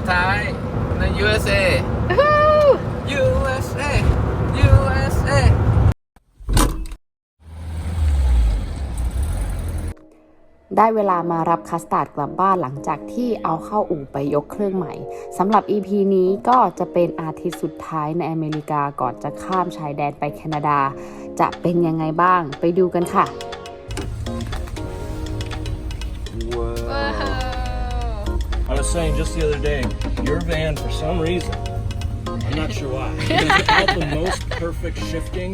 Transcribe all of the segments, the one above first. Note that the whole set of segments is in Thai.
สุดท้ายใน USA USA USA ได้เวลามารับคัสตาร์ดกลับบ้านหลังจากที่เอาเข้าอู่ไปยกเครื่องใหม่สำหรับ EP นี้ก็จะเป็นอาทิตย์สุดท้ายในอเมริกาก่อนจะข้ามชายแดนไปแคนาดา จะเป็นยังไงบ้างไปดูกันค่ะ I was saying just the other day, your van, for some reason, I'm not sure why, does it have the most perfect shifting.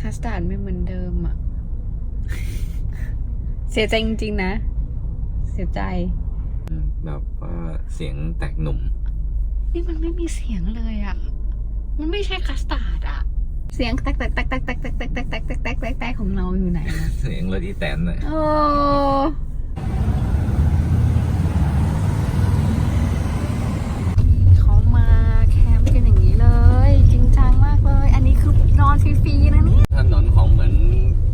คัสตาร์ดไม่เหมือนเดิมอะ เสียใจจริงๆนะ เสียใจ แบบว่าเสียงแตกหนุ่ม นี่มันไม่มีเสียงเลยอะ มันไม่ใช่คัสตาร์ดอะ เสียงแตกแตกแตกแตกแตกแตกแตกแตกแตกแตกแตกแตกแตกของเราอยู่ไหนนะเสียงรถอีแตนเลยโอ้เขามาแคมป์กันอย่างนี้เลย จริงจังมากเลย อันนี้คือนอนฟรีๆนะเนี่ยถนนของเหมือน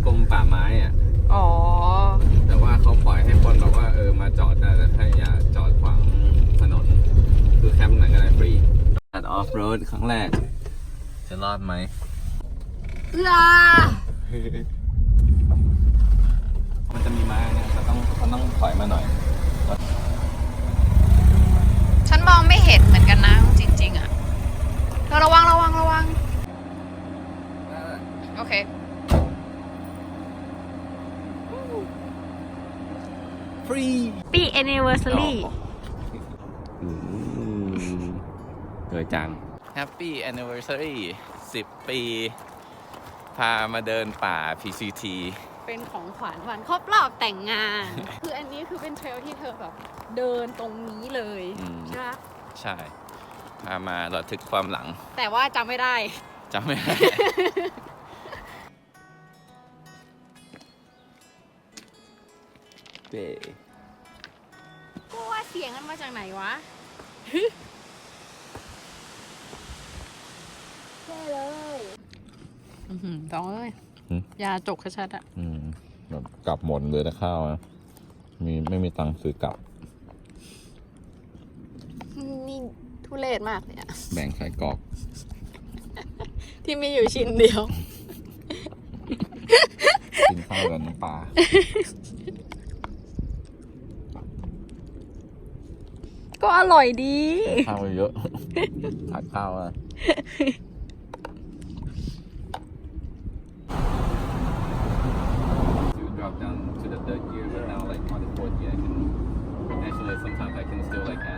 กรมป่าไม้อะอ๋อ แต่ว่าเขาปล่อยให้คนแบบว่าเออมาจอดได้แต่ถ้าอย่าจอดขวางถนน คือแคมป์ไหนก็ได้ฟรีตัดออฟโรดครั้งแรก จะรอดไหม เอื้อมันจะมีไม้เนี่ยเราต้องเราต้องถอยมาหน่อย ฉันมองไม่เห็นเหมือนกันนะ จริง ๆ อะ เธอระวังระวังระวัง โอเค ฟรีปี anniversary สวยจัง Happy Anniversary 10 ปี พามาเดินป่า PCT เป็นของขวัญวันครบรอบแต่งงาน คืออันนี้คือเป็นเทรลที่เธอแบบเดินตรงนี้เลยอืม ใช่ปะใช่พามาระทึกความหลังแต่ว่าจำไม่ได้ จำไม่ได้ เบ้กูว่าเสียงมันมาจากไหนวะแย่เลย อือหือต้องเลยยาจกชัดๆอะอืมแบบกลับหมดเลยนะข้าวนะมีไม่มีตังค์ซื้อกลับ นี่ทุเรศมากเลยอะแบ่งใส่กรอกที่มีอยู่ชิ้นเดียว กินข้าวกับน้ำปลาก็อร่อยดี ข้าวไปเยอะผัดข้าวอะ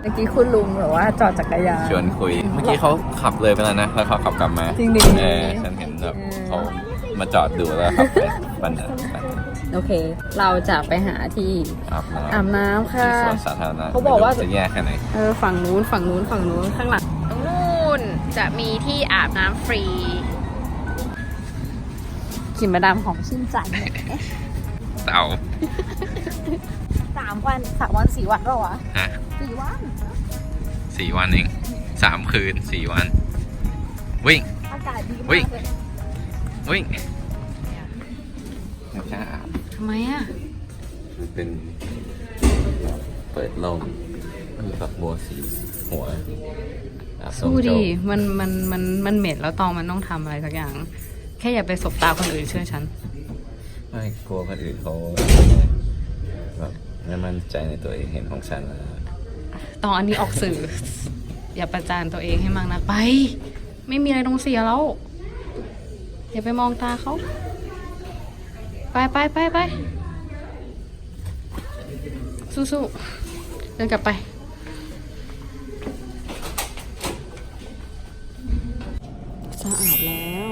เมื่อกี้คุณลุงแบบว่าจอดจักรยาน ชวนคุย เมื่อกี้เขาขับเลยไปแล้วนะแล้วเขาขับกลับมาจริงดิ เออฉันเห็นแบบเขามาจอดดูแล้วขับไปปันนะปันโอเค เราจะไปหาที่อาบน้อาบน้ำำค่ะ ที่สวนสาธารณะเขาบอกว่า ไม่รู้จะแย่แค่ไหนเออฝั่งนู้นฝั่งนู้นฝั่งนู้นข้างหลังตรงนู้นจะมีที่อาบน้ำฟรีกลิ่นมาดามของชื่นใจแหมเต่า สามวันสามวันสี่วันก็วะฮะสี่วันสี่วันเองสามคืนสี่วัน วิ่ง อากาศดีอุ๊มายกเลยวิ่งไม่กล้าอาบทำไมอะ มันเป็นแบบเปิดลมมีฝักบัวสีหัวอาบสู้น้ำโจดิ มัน มัน มัน มันเหม็นแล้วตองมันต้องทำอะไรสักอย่าง แค่อย่าไปสบตาคนอื่นเชื่อฉัน ไม่กลัวคนอื่นเขาแบบ ไม่มั่นใจในตัวเองเห็นของฉันแล้วตองอันนี้ออกสื่อ อย่าประจานตัวเองให้มากนะไป ไม่มีอะไรต้องเสียแล้ว อย่าไปมองตาเขา ไปไปไปไปสู้ๆเดินกลับไป สะอาดแล้ว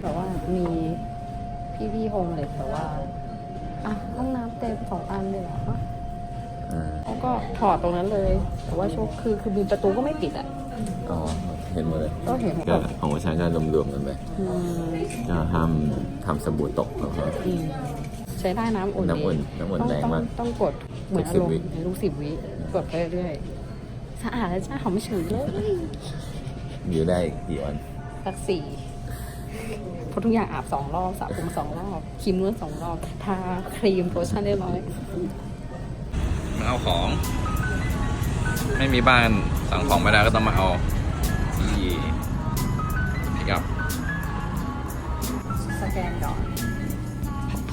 แต่ว่ามีพี่พี่ๆโฮมเลยแต่ว่า อะห้องน้ำ เต็มสองอันเลยเหรออืมเขาก็ถอดตรงนั้นเลย แต่ว่าโชคคือคือมีประตูก็ไม่ปิดอะ อ๋อเห็นหมดเลยก็เห็นหมด ก็ของประชาชนรวมๆกันไปอืมก็ห้ามทำสบู่ตกนะครับอืมใช้ได้น้ำอุ่นน้ำอุ่นดีน้ำอุ่นต้องแรงต้องมากต้องกดเหมือนทุอากรมสิบวิ ณ์ในทุกสิบวิกดไปเรื่อยๆสะอาดแล้วจ้าหอมฉุยเลยอยู่ได้กี่วันสักสี่ เพราะทุกอย่างอาบสองรอบสระผมสองรอบครีมนวดสองรอบทาครีมโพชั่นเรียบร้อยของ ไม่มีบ้านสั่งของไม่ได้ก็ต้องมาเอาที่พิกับสแกนก่อน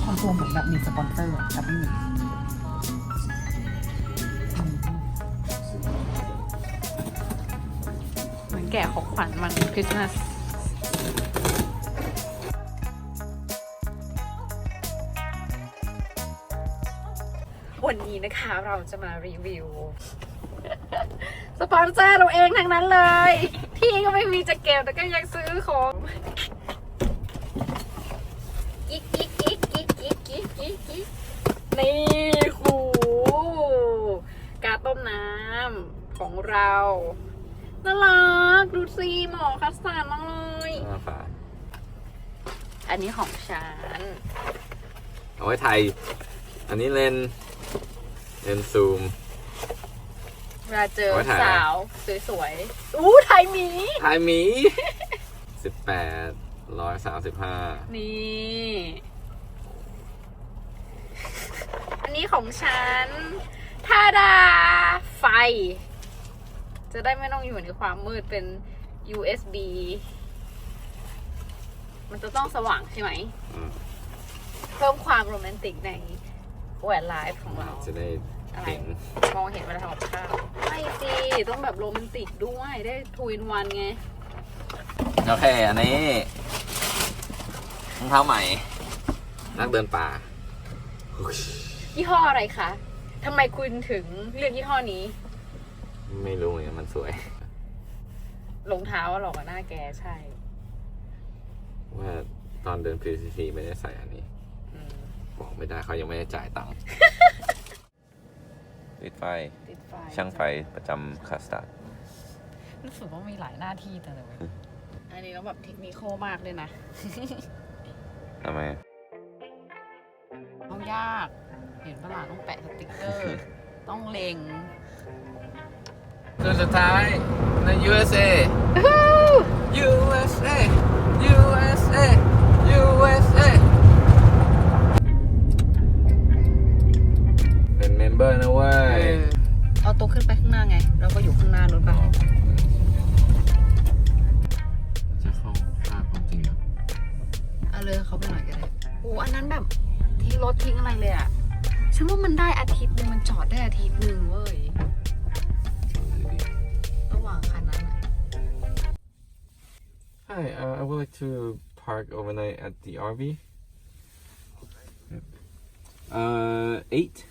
ทำตัวเหมือนแบบมีสปอนเซอร์อะแต่ไม่มีเหมือนแกะของขวัญมันคริสต์มาส วันนี้นะคะเราจะมารีวิว สปอนเซอร์เราเองทั้งนั้นเลย พี่ก็ไม่มีจะเก็บแต่ก็ยังซื้อของกิ๊กกิ๊กกิ๊กกิ๊กกิ๊กกิ๊กกิ๊กกิ๊กนี่หูกาต้มน้ำของเราน่ารักดูสิหมอคัสตาร์ดมากเลยหน้าฝาอันนี้ของฉันเอาไว้ไทย อันนี้เลนส์ เลนส์ซูม เวลาเจอไว้ถ่าย สาวสวยๆ อู้ไทยหมีไทยหมีสิบแปดร้อยสามสิบห้านี่ อันนี้ของฉันทาดา ไฟ จะได้ไม่ต้องอยู่ในความมืดเป็น USB มันจะต้องสว่างใช่ไหม เพิ่มความโรแมนติกใน แหวนไลฟ์ของเรา จะได้เห็นมองเห็นเวลาทำกับข้าวไม่สิต้องแบบโรแมนติกด้วยได้ทูอินวันไง โอเค อันนี้รองเท้าใหม่ นักเดินป่ายี่ห้ออะไรคะทำไมคุณถึงเลือกยี่ห้อนี้ไม่รู้เหมือนกันมันสวย รองเท้าหรอกอะหน้าแกใช่ ว่าตอนเดิน PCC ไม่ได้ใส่อันนี้อืม บอกไม่ได้เขายังไม่ได้จ่ายตังค์ ติดไฟ ติดไฟช่างไฟประจำคาสตาร์ดรู้สึกว่ามีหลายหน้าที่จังเลยเว้ยอันนี้ต้องแบบเทคนิคมากเลยนะทำไม ต้องยาก เห็นปะล่ะต้องแปะสติกเกอร์ ต้องเล็งจนสุดท้ายใน USA USA USA USA like to park overnight at the RV. Uh, eight.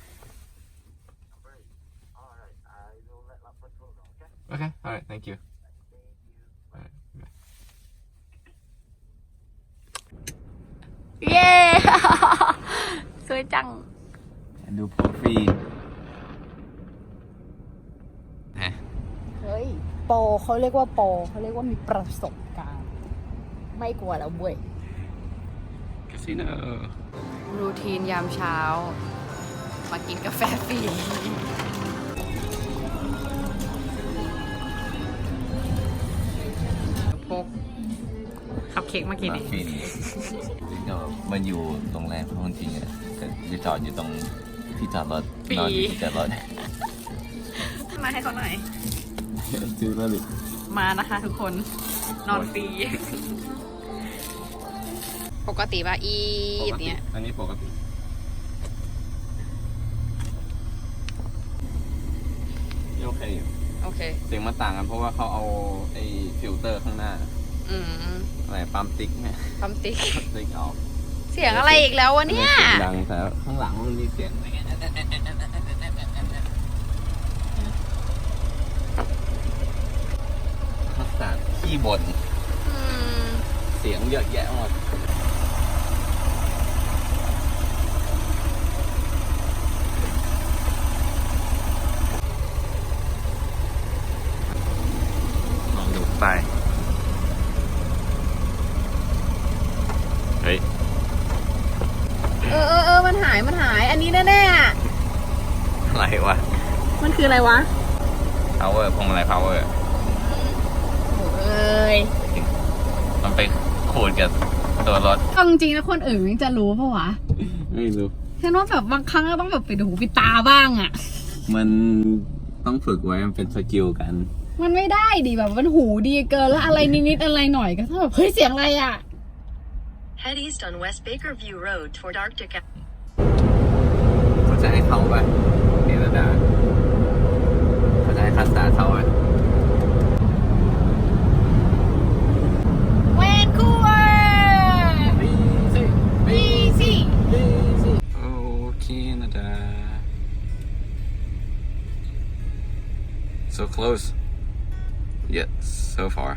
Okay, alright, thank you. Alright, bye. เย้ สวยจัง ดูโปรฟรีฮะ เฮ้ย โปรเขาเรียกว่าโปรเขาเรียกว่ามีประสบการณ์ รณ์ ไม่กลัวแล้วเว้ยคาสิโนรูทีนยามเช้า มากินกาแฟฟรีพกขับเค้กมากินมาดิฟินก็มาอยู่โรงแรมเขาจริงๆอะแต่จะจอดอยู่ตรงที่จอดรถนอนอยู่ที่จอดรถมาให้เขาหน่อยซื้อมาดิมานะคะทุกคน นอนฟรี ปกติว่าอีดเนี่ย อันนี้ปกตินี่โอเคอยู่โอเค เสียงมันต่างกันเพราะว่าเขาเอาไอ้ฟิลเตอร์ข้างหน้า อืมอะไรปั๊มติ๊กเนี่ยปั๊มติ๊กติ๊กออก เสียงอะไรอีกแล้ววะเนี่ยสีงดังแต่ข้างหลังมันมีเสียงคัสตาร์ด ขี้บ่นอืมเสียงเยอะแยะหมดลองดูไป เฮ้ย เออเออเออมันหาย มันหาย อันนี้แน่ๆอะอะไรวะมันคืออะไรวะ power พวงมาลัย power เอ้ย มันไปขูดกับตัวรถเอาจริงๆนะคนอื่นมันจะรู้ปะวะไม่รู้ฉันว่าแบบบางครั้งก็ต้องแบบไปดูปิดตาบ้างอะ มันต้องฝึกไว้มันเป็นสกิลกัน มันไม่ได้ดิแบบมันหูดีเกินแล้วอะไรนิดๆอะไรหน่อยก็ถ้าแบบเฮ้ยเสียงอะไรอะ Head east on West Bakerview Road toward Arctic. เขาจะให้เข้าไปนี่ระดาเขาจะให้คัสตาร์ดเข้าไปแวนคูเวอร์บีซี โอเค นะดา so close yet so far